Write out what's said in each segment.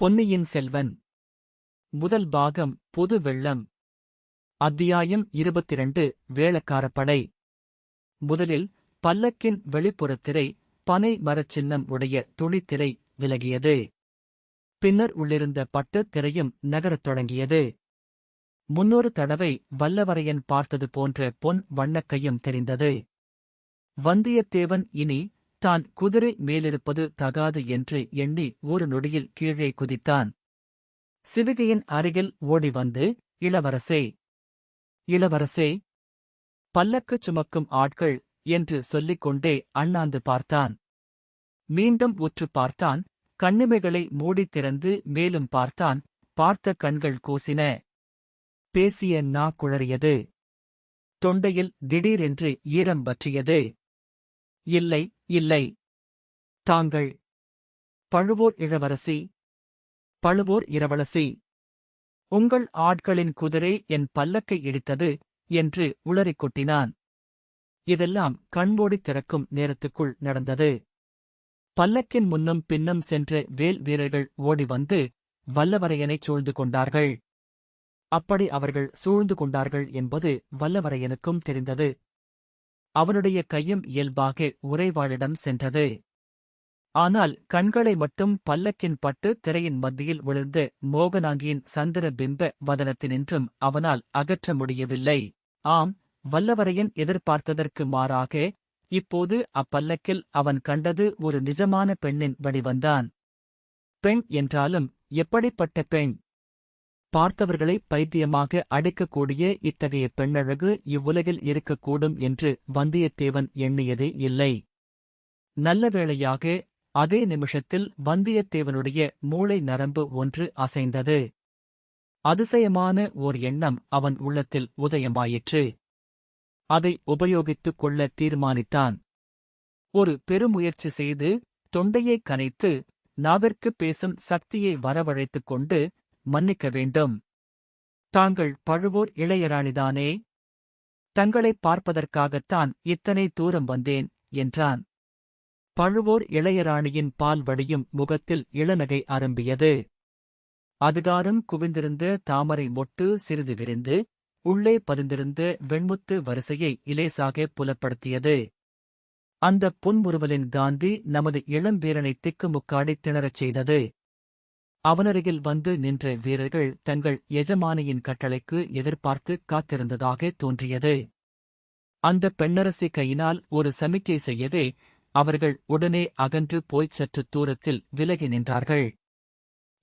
பொன்னியின் செல்வன். முதல் பாகம் பொது வெள்ளம். அத்தியாயம் இருபத்திரண்டு வேளக்காரப்படை முதலில் பல்லக்கின் வெளிப்புறத்திரை பனை மரச்சின்னம் உடைய துணித்திரை விலகியது. பின்னர் உள்ளிருந்த பட்டுத் திரையும் நகரத் தொடங்கியது. முன்னொரு தடவை வல்லவரையன் பார்த்தது போன்ற பொன் வண்ணக்கையும் தெரிந்தது. வந்தியத்தேவன் இனி தான் குதிரை மேலிருப்பது தகாது என்று எண்ணி ஒரு நொடியில் கீழே குதித்தான். சிவிகையின் அருகில் ஓடி வந்து இளவரசே! இளவரசே! பல்லக்கு சுமக்கும் ஆட்கள்! என்று சொல்லிக் கொண்டே அண்ணாந்து பார்த்தான். மீண்டும் உற்று பார்த்தான். கண்ணிமைகளை மூடித் திறந்து மேலும் பார்த்தான். பார்த்த கண்கள் கூசின. பேசிய நா குழறியது தொண்டையில் திடீரென்று ஈரம் பற்றியது. இல்லை இல்லை. தாங்கள். பழுவோர் இளவரசி. பழுவோர் இரவலசி. உங்கள் ஆட்களின் குதிரை என் பல்லக்கை இடித்தது என்று உளறிக் கொட்டினான். இதெல்லாம் கண்மூடித் திறக்கும் நேரத்துக்குள் நடந்தது. பல்லக்கின் முன்னும் பின்னும் சென்ற வேல் வீரர்கள் ஓடி வந்து வல்லவரையனைச் சூழ்ந்து கொண்டார்கள். அப்படி அவர்கள் சூழ்ந்து கொண்டார்கள் என்பது வல்லவரையனுக்கும் தெரிந்தது. அவனுடைய கையும் இயல்பாக உறைவாளிடம் சென்றது. ஆனால் கண்களை மட்டும் பல்லக்கின் பட்டு திரையின் மத்தியில் விழுந்து மோகனாங்கியின் சந்திர பிம்ப வதனத்தினின்றும் அவனால் அகற்ற முடியவில்லை. ஆம் வல்லவரையன் எதிர்பார்த்ததற்கு மாறாக இப்போது அப்பல்லக்கில் அவன் கண்டது ஒரு நிஜமான பெண்ணின் வடிவந்தான். பெண் என்றாலும் எப்படிப்பட்ட பெண்? பார்த்தவர்களை பைத்தியமாக அடைக்கக்கூடிய இத்தகைய பெண்ணழகு இவ்வுலகில் இருக்கக்கூடும் என்று வந்தியத்தேவன் எண்ணியதே இல்லை. நல்ல வேளையாக அதே நிமிஷத்தில் வந்தியத்தேவனுடைய மூளை நரம்பு ஒன்று அசைந்தது. அதிசயமான ஓர் எண்ணம் அவன் உள்ளத்தில் உதயமாயிற்று. அதை உபயோகித்துக் கொள்ள தீர்மானித்தான். ஒரு பெருமுயற்சி செய்து தொண்டையை கனைத்து நாவிற்கு பேசும் சக்தியை வரவழைத்துக் கொண்டு மன்னிக்க வேண்டும். தாங்கள் பழுவோர் இளையராணிதானே? தங்களைப் பார்ப்பதற்காகத்தான் இத்தனை தூரம் வந்தேன் என்றான். பழுவோர் இளையராணியின் பால் வடியும் முகத்தில் இளநகை அரும்பியது. அதுகாரம் குவிந்திருந்த தாமரை மொட்டு சிறிது விரிந்து உள்ளே பதிந்திருந்த வெண்முத்து வரிசையை இலேசாக புலப்படுத்தியது. அந்த புன்முறுவலின் காந்தி நமது இளம்பீரனை திக்குமுக்காடி திணறச் செய்தது. அவனருகில் வந்து நின்ற வீரர்கள் தங்கள் எஜமானியின் கட்டளைக்கு எதிர்பார்த்து காத்திருந்ததாக தோன்றியது. அந்த பெண்ணரசி கையினால் ஒரு சமிக்கை செய்யவே அவர்கள் உடனே அகன்று போய்ச் சற்று தூரத்தில் விலகி நின்றார்கள்.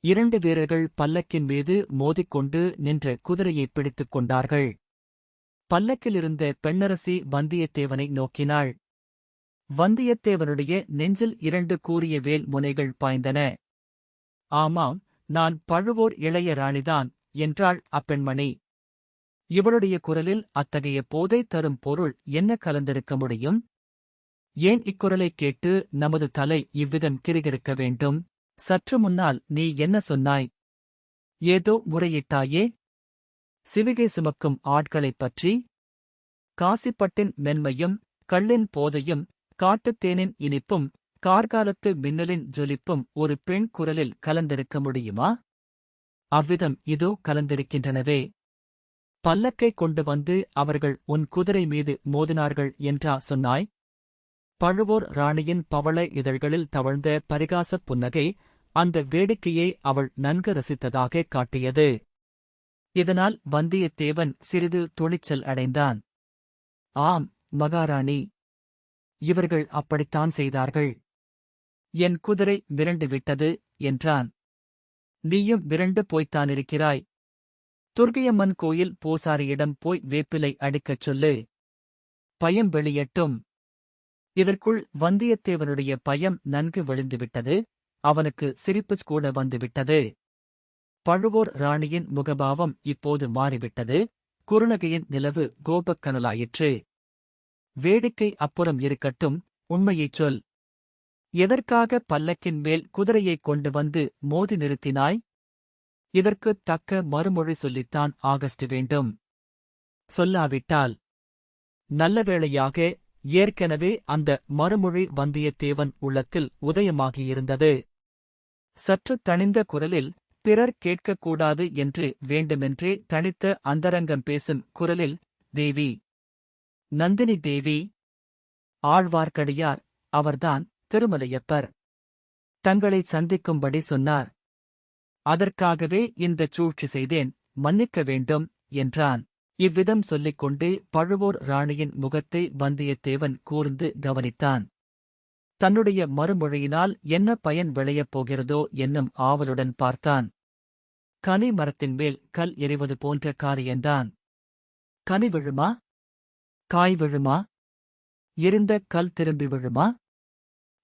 இரண்டு வீரர்கள் பல்லக்கின் மீது மோதிக்கொண்டு நின்ற குதிரையைப் பிடித்துக் கொண்டார்கள். பல்லக்கிலிருந்த பெண்ணரசி வந்தியத்தேவனை நோக்கினாள். வந்தியத்தேவனுடைய நெஞ்சில் இரண்டு கூறிய வேல் முனைகள் பாய்ந்தன. ஆமாம் நான் பழுவோர் இளைய ராணிதான் என்றாள் அப்பெண்மணி. இவளுடைய குரலில் அத்தகைய போதை தரும் பொருள் என்ன கலந்திருக்க முடியும்? ஏன் இக்குரலைக் கேட்டு நமது தலை இவ்விதம் கிரிகிருக்க வேண்டும்? சற்று முன்னால் நீ என்ன சொன்னாய்? ஏதோ முறையிட்டாயே? சிவிகை சுமக்கும் ஆட்களைப் பற்றி? காசிப்பட்டின் மென்மையும் கள்ளின் போதையும் காட்டுத்தேனின் இனிப்பும் கார்காலத்து மின்னலின் ஜொலிப்பும் ஒரு பெண் குரலில் கலந்திருக்க முடியுமா? அவ்விதம் இதோ கலந்திருக்கின்றனவே. பல்லக்கை கொண்டு வந்து அவர்கள் உன் குதிரை மீது மோதினார்கள் என்றா சொன்னாய்? பழுவோர் ராணியின் பவள இதழ்களில் தவழ்ந்த பரிகாசப் புன்னகை அந்த வேடிக்கையை அவள் நன்கு ரசித்ததாக காட்டியது. இதனால் வந்தியத்தேவன் சிறிது துணிச்சல் அடைந்தான். ஆம் மகாராணி. இவர்கள் அப்படித்தான் செய்தார்கள். என் குதிரை விரண்டு விட்டது என்றான். நீயும் விரண்டு போய்த்தானிருக்கிறாய். துர்கையம்மன் கோயில் பூசாரியிடம் போய் வேப்பிலை அடிக்கச் சொல்லு. பயம் வெளியட்டும். இதற்குள் வந்தியத்தேவனுடைய பயம் நன்கு விழுந்துவிட்டது. அவனுக்கு சிரிப்பு கூட வந்துவிட்டது. பழுவோர் ராணியின் முகபாவம் இப்போது மாறிவிட்டது. குறுநகையின் நிலவு கோபக்கனலாயிற்று. வேடிக்கை அப்புறம் இருக்கட்டும் உண்மையைச் சொல். எதற்காக பல்லக்கின் மேல் குதிரையைக் கொண்டு வந்து மோதி நிறுத்தினாய்? இதற்குத் தக்க மறுமொழி சொல்லித்தான் ஆகஸ்ட் வேண்டும். சொல்லாவிட்டால் நல்ல வேளையாக ஏற்கனவே அந்த மறுமொழி வந்தியத்தேவன் உள்ளத்தில் உதயமாகியிருந்தது. சற்று தணிந்த குரலில் பிறர் கேட்கக்கூடாது என்று வேண்டுமென்றே தனித்த அந்தரங்கம் பேசும் குரலில் தேவி நந்தினி தேவி ஆழ்வார்க்கடியார் அவர்தான் திருமலையப்பர். தங்களை சந்திக்கும்படி சொன்னார். அதற்காகவே இந்தச் சூழ்ச்சி செய்தேன் மன்னிக்க வேண்டும் என்றான். இவ்விதம் சொல்லிக் கொண்டு பழுவோர் ராணியின் முகத்தை வந்தியத்தேவன் கூர்ந்து கவனித்தான். தன்னுடைய மறுமொழியினால் என்ன பயன் விளையப் போகிறதோ என்னும் ஆவலுடன் பார்த்தான். கனி மரத்தின் மேல் கல் எறிவது போன்ற காரியந்தான். கனி விழுமா? காய் விழுமா? எரிந்த கல் திரும்பி விழுமா?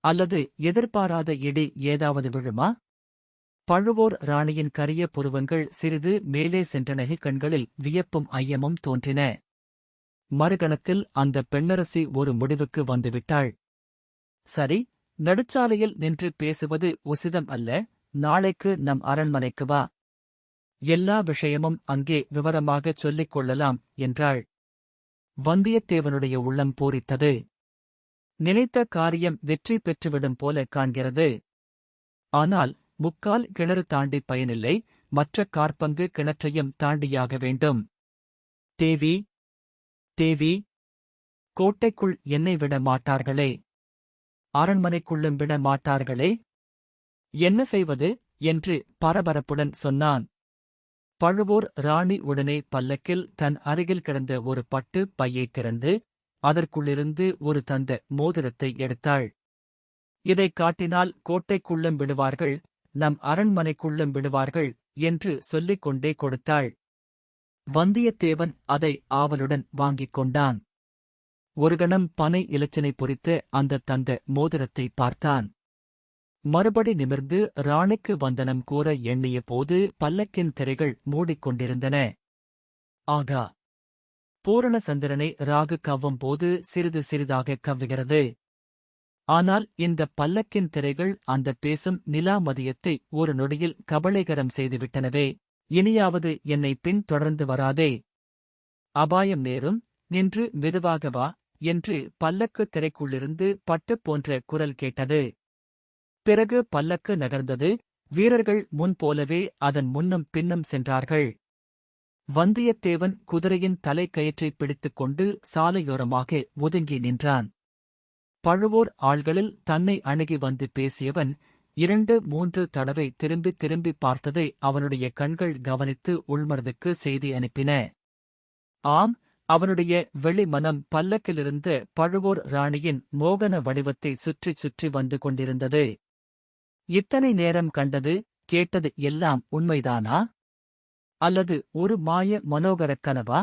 அல்லது எதிர்பாராத இடி ஏதாவது விழுமா? பழுவோர் ராணியின் கரிய புருவங்கள் சிறிது மேலே சென்றனகை கண்களில் வியப்பும் ஐயமும் தோன்றின. மறுகணத்தில் அந்த பெண்ணரசி ஒரு முடிவுக்கு வந்துவிட்டாள். சரி நடுச்சாலையில் நின்று பேசுவது உசிதம் அல்ல நாளைக்கு நம் அரண்மனைக்கு வா. எல்லா விஷயமும் அங்கே விவரமாகச் சொல்லிக் கொள்ளலாம் என்றாள். வந்தியத்தேவனுடைய உள்ளம் பூரித்தது. நினைத்த காரியம் வெற்றி பெற்றுவிடும் போல காண்கிறது. ஆனால் முக்கால் கிணறு தாண்டி பயனில்லை மற்ற கார்பங்கு கிணற்றையும் தாண்டியாக வேண்டும். தேவி! தேவி! கோட்டைக்குள் என்னை விட மாட்டார்களே. அரண்மனைக்குள்ளும் விட மாட்டார்களே. என்ன செய்வது? என்று பரபரப்புடன் சொன்னான். பழுவூர் ராணி உடனே பல்லக்கில் தன் அருகில் கிடந்த ஒரு பட்டு பையைத் திறந்து அதற்குள்ளிருந்து ஒரு தந்த மோதிரத்தை எடுத்தாள். இதைக் காட்டினால் கோட்டைக்குள்ளும் விடுவார்கள் நம் அரண்மனைக்குள்ளும் விடுவார்கள் என்று சொல்லிக் கொண்டே கொடுத்தாள். வந்தியத்தேவன் அதை ஆவலுடன் வாங்கிக் கொண்டான். ஒரு கணம் பனை இலச்சினை பொறித்த அந்த தந்த மோதிரத்தை பார்த்தான். மறுபடி நிமிர்ந்து ராணிக்கு வந்தனம் கூற எண்ணிய போது பல்லக்கின் திரைகள் மூடிக்கொண்டிருந்தன. ஆகா பூரண சந்திரனை ராகு கவ்வும் போது சிறிது சிறிதாக கவ்வுகிறது. ஆனால் இந்த பல்லக்கின் திரைகள் அந்த பேசும் நிலா மதியத்தை ஒரு நொடியில் கபளைகரம் செய்துவிட்டனவே. இனியாவது என்னை பின் தொடர்ந்து வராதே. அபாயம் நேரும் நின்று மெதுவாக வா என்று பல்லக்கு திரைக்குள்ளிருந்து பட்டு போன்ற குரல் கேட்டது. பிறகு பல்லக்கு நகர்ந்தது வீரர்கள் முன்போலவே அதன் முன்னும் பின்னும் சென்றார்கள். வந்தியத்தேவன் குதிரையின் தலைக்கயிற்றைப் பிடித்துக் கொண்டு சாலையோரமாக ஒதுங்கி நின்றான். பழுவோர் ஆள்களில் தன்னை அணுகி வந்து பேசியவன் இரண்டு மூன்று தடவை திரும்பி திரும்பி பார்த்ததை அவனுடைய கண்கள் கவனித்து உள்மனதுக்கு செய்தி அனுப்பின. ஆம் அவனுடைய வெளிமனம் பல்லக்கிலிருந்த பழுவோர் ராணியின் மோகன வடிவத்தை சுற்றிச் சுற்றி வந்து கொண்டிருந்தது. இத்தனை நேரம் கண்டது கேட்டது எல்லாம் உண்மைதானா? அல்லது ஒரு மாய மனோகரக் கனவா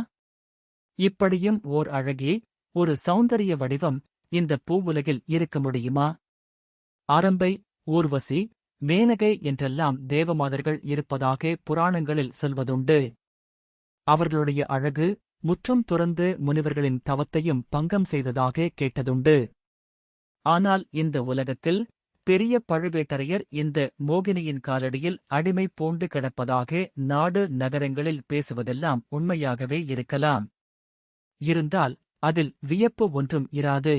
இப்படியும் ஓர் அழகே ஒரு சௌந்தரிய வடிவம் இந்த பூவுலகில் இருக்க முடியுமா? ஆரம்பை ஊர்வசி மேனகை என்றெல்லாம் தேவமாதர்கள் இருப்பதாக புராணங்களில் சொல்வதுண்டு. அவர்களுடைய அழகு முற்றும் துறந்து முனிவர்களின் தவத்தையும் பங்கம் செய்ததாக கேட்டதுண்டு. ஆனால் இந்த உலகத்தில் பெரிய பழுவேட்டரையர் இந்த மோகினியின் காலடியில் அடிமை பூண்டு கிடப்பதாக நாடு நகரங்களில் பேசுவதெல்லாம் உண்மையாகவே இருக்கலாம். இருந்தால் அதில் வியப்பு ஒன்றும் இராது.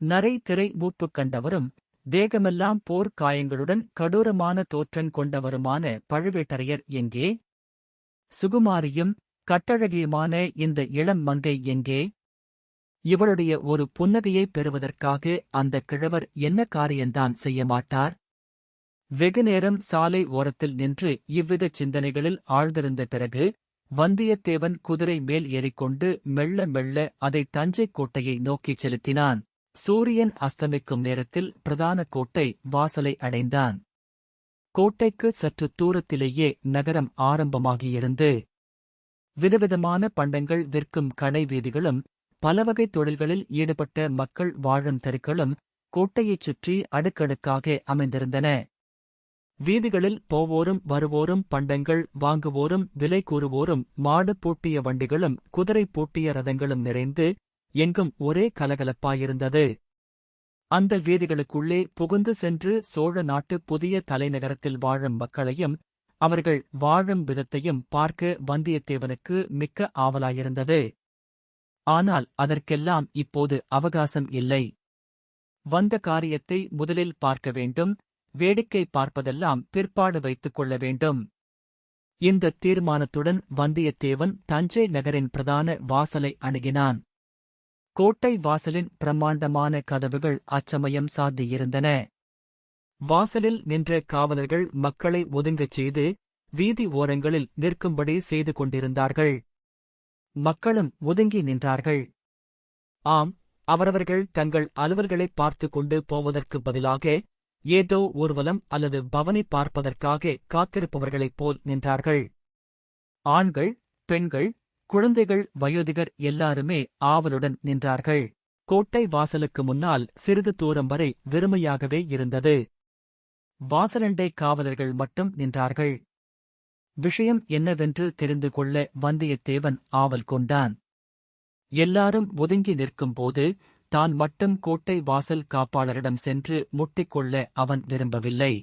நரை திரை மூப்பு கண்டவரும் தேகமெல்லாம் போர்க் காயங்களுடன் கடூரமான தோற்றங் கொண்டவருமான பழுவேட்டரையர் எங்கே? சுகுமாரியும் கட்டழகியுமான இந்த இளம் மங்கை எங்கே? இவளுடைய ஒரு புன்னகையைப் பெறுவதற்காக அந்த கிழவர் என்ன காரியந்தான் செய்ய மாட்டார்? வெகுநேரம் சாலை ஓரத்தில் நின்று இவ்வித சிந்தனைகளில் ஆழ்ந்திருந்த பிறகு வந்தியத்தேவன் குதிரை மேல் ஏறிக்கொண்டு மெல்ல மெல்ல அதை தஞ்சைக் கோட்டையை நோக்கிச் செலுத்தினான். சூரியன் அஸ்தமிக்கும் நேரத்தில் பிரதான கோட்டை வாசலை அடைந்தான். கோட்டைக்கு சற்று தூரத்திலேயே நகரம் ஆரம்பமாகியிருந்து. விதவிதமான பண்டங்கள் விற்கும் கடை வீதிகளும் பலவகை தொழில்களில் ஈடுபட்ட மக்கள் வாழும் தெருக்களும் கோட்டையைச் சுற்றி அடுக்கடுக்காக அமைந்திருந்தன. வீதிகளில் போவோரும் வருவோரும் பண்டங்கள் வாங்குவோரும் விலை கூறுவோரும் மாடு பூட்டிய வண்டிகளும் குதிரை பூட்டிய ரதங்களும் நிறைந்து எங்கும் ஒரே கலகலப்பாயிருந்தது. அந்த வீதிகளுக்குள்ளே புகுந்து சென்று சோழ நாட்டு புதிய தலைநகரத்தில் வாழும் மக்களையும் அவர்கள் வாழும் விதத்தையும் பார்க்க வந்தியத்தேவனுக்கு மிக்க ஆவலாயிருந்தது. ஆனால் அதற்கெல்லாம் இப்போது அவகாசம் இல்லை. வந்த காரியத்தை முதலில் பார்க்க வேண்டும் வேடிக்கை பார்ப்பதெல்லாம் பிற்பாடு வைத்துக் கொள்ள வேண்டும். இந்த தீர்மானத்துடன் வந்தியத்தேவன் தஞ்சை நகரின் பிரதான வாசலை அணுகினான். கோட்டை வாசலின் பிரம்மாண்டமான கதவுகள் அச்சமயம் சாத்தியிருந்தன. வாசலில் நின்ற காவலர்கள் மக்களை ஒதுங்கச் செய்து வீதி ஓரங்களில் நிற்கும்படி செய்து கொண்டிருந்தார்கள். மக்களும் ஒதுங்கி நின்றார்கள். ஆம் அவரவர்கள் தங்கள் அலுவல்களைப் பார்த்துக் கொண்டு போவதற்குப் பதிலாக ஏதோ ஊர்வலம் அல்லது பவனி பார்ப்பதற்காக காத்திருப்பவர்களைப் போல் நின்றார்கள். ஆண்கள் பெண்கள் குழந்தைகள் வயோதிகர் எல்லாருமே ஆவலுடன் நின்றார்கள். கோட்டை வாசலுக்கு முன்னால் சிறிது தூரம் வரை வெறுமையாகவே இருந்தது. வாசலண்டை காவலர்கள் மட்டும் நின்றார்கள். விஷயம் என்னவென்று தெரிந்து கொள்ள வந்தியத்தேவன் ஆவல் கொண்டான். எல்லாரும் ஒதுங்கி நிற்கும்போது தான் மட்டும் கோட்டை வாசல் காப்பாளரிடம் சென்று முட்டிக்கொள்ள அவன் விரும்பவில்லை.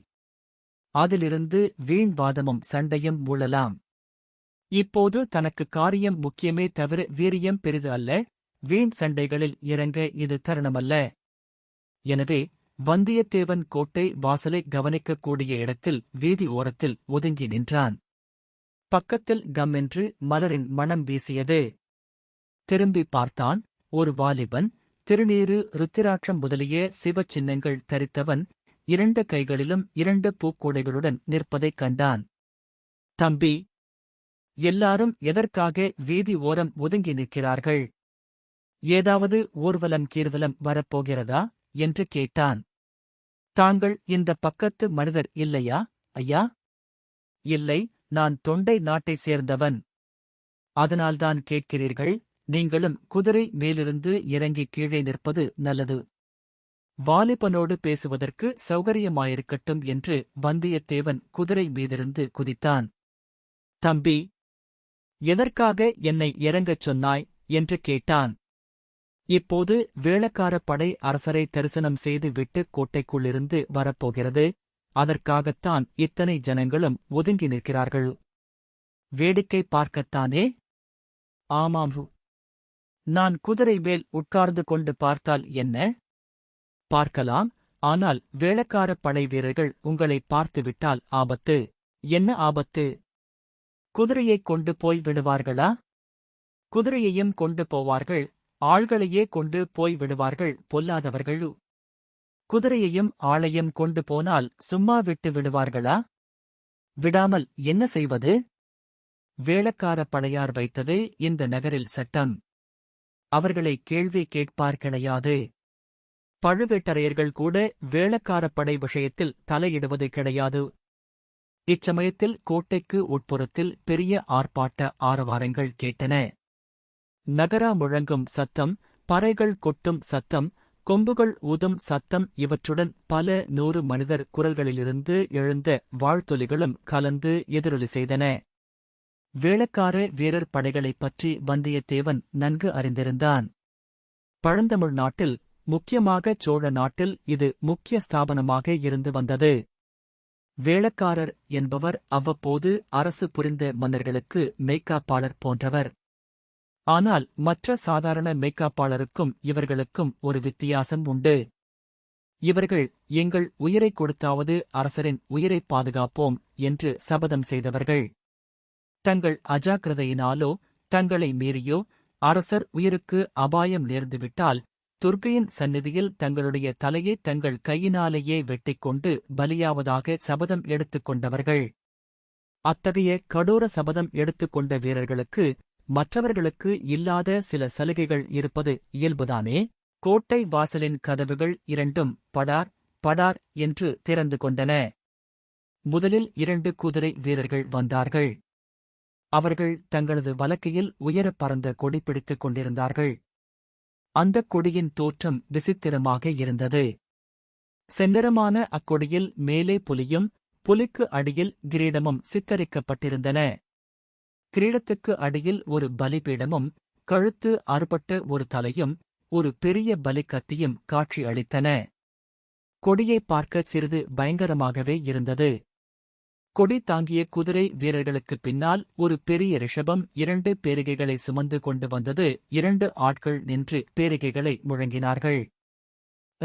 அதிலிருந்து வீண் வாதமும் சண்டையும் மூழலாம் இப்போது தனக்கு காரியம் முக்கியமே தவிர வீரியம் பெரிது அல்ல வீண் சண்டைகளில் இறங்க இது தருணமல்ல. எனவே வந்தியத்தேவன் கோட்டை வாசலை கவனிக்கக்கூடிய இடத்தில் வீதி ஓரத்தில் ஒதுங்கி நின்றான். பக்கத்தில் கம்மென்று மலரின் மணம் வீசியது. திரும்பி பார்த்தான் ஒரு வாலிபன் திருநீறு ருத்திராட்சம் முதலிய சிவச் சின்னங்கள் தரித்தவன் இரண்டு கைகளிலும் இரண்டு பூக்கூடைகளுடன் நிற்பதைக் கண்டான். தம்பி எல்லாரும் எதற்காக வீதி ஓரம் ஒதுங்கி நிற்கிறார்கள்? ஏதாவது ஊர்வலம் கீர்வலம் வரப்போகிறதா? என்று கேட்டான். தாங்கள் இந்த பக்கத்து மனிதர் இல்லையா ஐயா? இல்லை நான் தொண்டை நாட்டைச் சேர்ந்தவன். அதனால்தான் கேட்கிறீர்கள் நீங்களும் குதிரை மேலிருந்து இறங்கி கீழே நிற்பது நல்லது. வாலிபனோடு பேசுவதற்கு சௌகரியமாயிருக்கட்டும் என்று வந்தியத்தேவன் குதிரை மீதிருந்து குதித்தான். தம்பி எதற்காக என்னை இறங்கச் சொன்னாய்? என்று கேட்டான். இப்போது வேளக்கார படை அரசரை தரிசனம் செய்து விட்டு கோட்டைக்குள்ளிருந்து வரப்போகிறது. அதற்காகத்தான் இத்தனை ஜனங்களும் ஒதுங்கி நிற்கிறார்கள். வேடிக்கை பார்க்கத்தானே? ஆமாம். நான் குதிரை மேல் உட்கார்ந்து கொண்டு பார்த்தால் என்ன? பார்க்கலாம். ஆனால் வேளக்கார படை வீரர்கள் உங்களை பார்த்துவிட்டால் ஆபத்து. என்ன ஆபத்து? குதிரையைக் கொண்டு போய் விடுவார்களா? குதிரையையும் கொண்டு போவார்கள். ஆள்களையே கொண்டு போய் விடுவார்கள். பொல்லாதவர்கள். குதிரையையும் ஆளையும் கொண்டு போனால் சும்மா விட்டு விடுவார்களா? விடாமல் என்ன செய்வது? வேளக்கார படையார் வைத்தது இந்த நகரில் சட்டம். அவர்களை கேள்வி கேட்பார் கிடையாது பழுவேட்டரையர்கள் கூட வேளக்காரப் படை விஷயத்தில் தலையிடுவது கிடையாது. இச்சமயத்தில் கோட்டைக்கு உட்புறத்தில் பெரிய ஆர்ப்பாட்ட ஆரவாரங்கள் கேட்டன. நகரா முழங்கும் சத்தம் பறைகள் கொட்டும் சத்தம் கொம்புகள் ஊதும் சத்தம் இவற்றுடன் பல நூறு மனிதர் குரல்களிலிருந்து எழுந்த வாழ்த்தொலிகளும் கலந்து எதிரொலி செய்தன. வேளக்கார வீரர் படைகளைப் பற்றி வந்தியத்தேவன் நன்கு அறிந்திருந்தான். பழந்தமிழ் நாட்டில் முக்கியமாக சோழ நாட்டில் இது முக்கிய ஸ்தாபனமாக இருந்து வந்தது. வேளக்காரர் என்பவர் அவ்வப்போது அரசு புரிந்த மன்னர்களுக்கு மெய்க்காப்பாளர் போன்றவர். ஆனால் மற்ற சாதாரண மேக்காப்பாளருக்கும் இவர்களுக்கும் ஒரு வித்தியாசம் உண்டு. இவர்கள் எங்கள் உயிரைக் கொடுத்தாவது அரசரின் உயிரைப் பாதுகாப்போம் என்று சபதம் செய்தவர்கள். தங்கள் அஜாக்கிரதையினாலோ தங்களை மீறியோ அரசர் உயிருக்கு அபாயம் நேர்ந்துவிட்டால் துர்க்கையின் சந்நிதியில் தங்களுடைய தலையை தங்கள் கையினாலேயே வெட்டிக்கொண்டு பலியாவதாக சபதம் எடுத்துக் கொண்டவர்கள் அத்தகைய கடோர சபதம் எடுத்துக்கொண்ட வீரர்களுக்கு மற்றவர்களுக்கு இல்லாத சில சலுகைகள் இருப்பது இயல்புதானே? கோட்டை வாசலின் கதவுகள் இரண்டும் படார் படார் என்று திறந்து கொண்டன. முதலில் இரண்டு குதிரை வீரர்கள் வந்தார்கள். அவர்கள் தங்களது வலக்கையில் உயரப் பறந்த கொடி பிடித்துக் கொண்டிருந்தார்கள். அந்தக் கொடியின் தோற்றம் விசித்திரமாக இருந்தது. செந்நிறமான அக்கொடியில் மேலே புலியும் புலிக்கு அடியில் கிரீடமும் சித்தரிக்கப்பட்டிருந்தன. கிரீடத்துக்கு அடியில் ஒரு பலிபீடமும் கழுத்து அறுபட்ட ஒரு தலையும் ஒரு பெரிய பலிக்கத்தியும் காட்சி அளித்தன. கொடியைப் பார்க்க சிறிது பயங்கரமாகவே இருந்தது. கொடி தாங்கிய குதிரை வீரர்களுக்குப் பின்னால் ஒரு பெரிய ரிஷபம் இரண்டு பேரிகைகளை சுமந்து கொண்டு வந்தது. இரண்டு ஆட்கள் நின்று பேரிகைகளை முழங்கினார்கள்.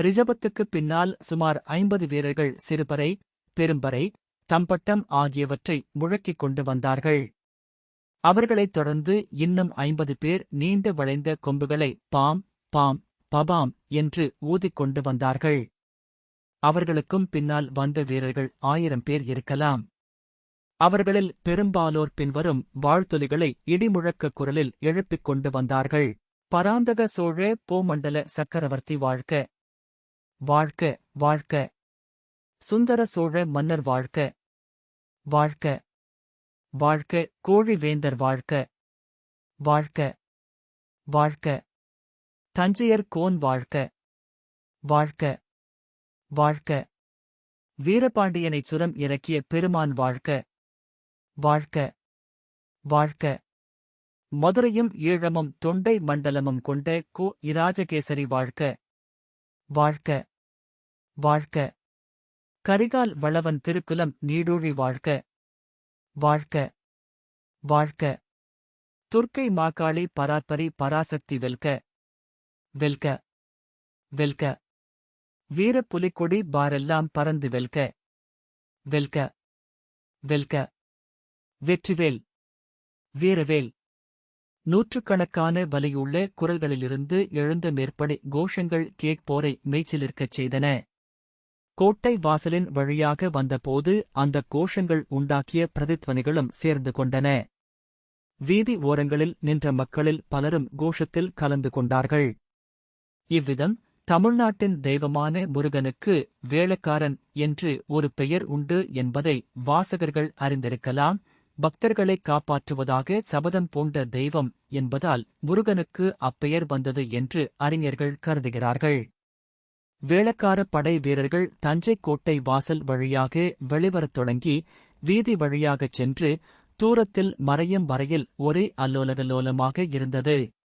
ரிஷபத்துக்குப் பின்னால் சுமார் ஐம்பது வீரர்கள் சிறுபறை பெரும்பறை தம்பட்டம் ஆகியவற்றை முழக்கிக் கொண்டு வந்தார்கள். அவர்களைத் தொடர்ந்து இன்னும் ஐம்பது பேர் நீண்ட வளைந்த கொம்புகளை பாம் பாம் பபாம் என்று ஊதிக்கொண்டு வந்தார்கள். அவர்களுக்கும் பின்னால் வந்த வீரர்கள் ஆயிரம் பேர் இருக்கலாம். அவர்களில் பெரும்பாலோர் பின்வரும் வாழ்த்தொலிகளை இடிமுழக்க குரலில் எழுப்பிக் கொண்டு வந்தார்கள். பராந்தக சோழ போமண்டல சக்கரவர்த்தி வாழ்க்க வாழ்க்க வாழ்க்க சுந்தர சோழ மன்னர் வாழ்க்க வாழ்க்க வாழ்க்க கோழி வேந்தர் வாழ்க்க வாழ்க்க வாழ்க்க தஞ்சையர் கோன் வாழ்க்க வாழ்க்க வாழ்க்க வீரபாண்டியனைச் சுரம் இறக்கிய பெருமான் வாழ்க்க வாழ்க்க வாழ்க்க மதுரையும் ஈழமும் தொண்டை மண்டலமும் கொண்ட கோ இராஜகேசரி வாழ்க்க வாழ்க்க வாழ்க்க கரிகால் வளவன் திருக்குலம் நீடூழி வாழ்க. வாழ்க்க வாழ்க்க துர்க்கை மாக்காளி பராத்பரி பராசக்தி வெல்க. வெல்க. வெல்க. வீரப் புலிக்கொடி பாரெல்லாம் பறந்து வெல்க. வெல்க. வெல்க. வெற்றிவேல். வீரவேல். நூற்றுக்கணக்கான வலியுள்ள குரல்களிலிருந்து எழுந்த மேற்படி கோஷங்கள் கேட்போரை மேய்ச்சிலிருக்கச் செய்தன. கோட்டை வாசலின் வழியாக வந்தபோது அந்த கோஷங்கள் உண்டாக்கிய பிரதித்வனிகளும் சேர்ந்து கொண்டன. வீதி ஓரங்களில் நின்ற மக்களில் பலரும் கோஷத்தில் கலந்து கொண்டார்கள். இவ்விதம் தமிழ்நாட்டின் தெய்வமான முருகனுக்கு வேளக்காரன் என்று ஒரு பெயர் உண்டு என்பதை வாசகர்கள் அறிந்திருக்கலாம். பக்தர்களை காப்பாற்றுவதாக சபதம் பூண்ட தெய்வம் என்பதால் முருகனுக்கு அப்பெயர் வந்தது என்று அறிஞர்கள் கருதுகிறார்கள். வேளக்கார படை வீரர்கள் தஞ்சை கோட்டை வாசல் வழியாக வெளிவரத் தொடங்கி வீதி வழியாகச் சென்று தூரத்தில் மறையும் வரையில் ஒரே அல்லோலகல்லோலமாக இருந்தது.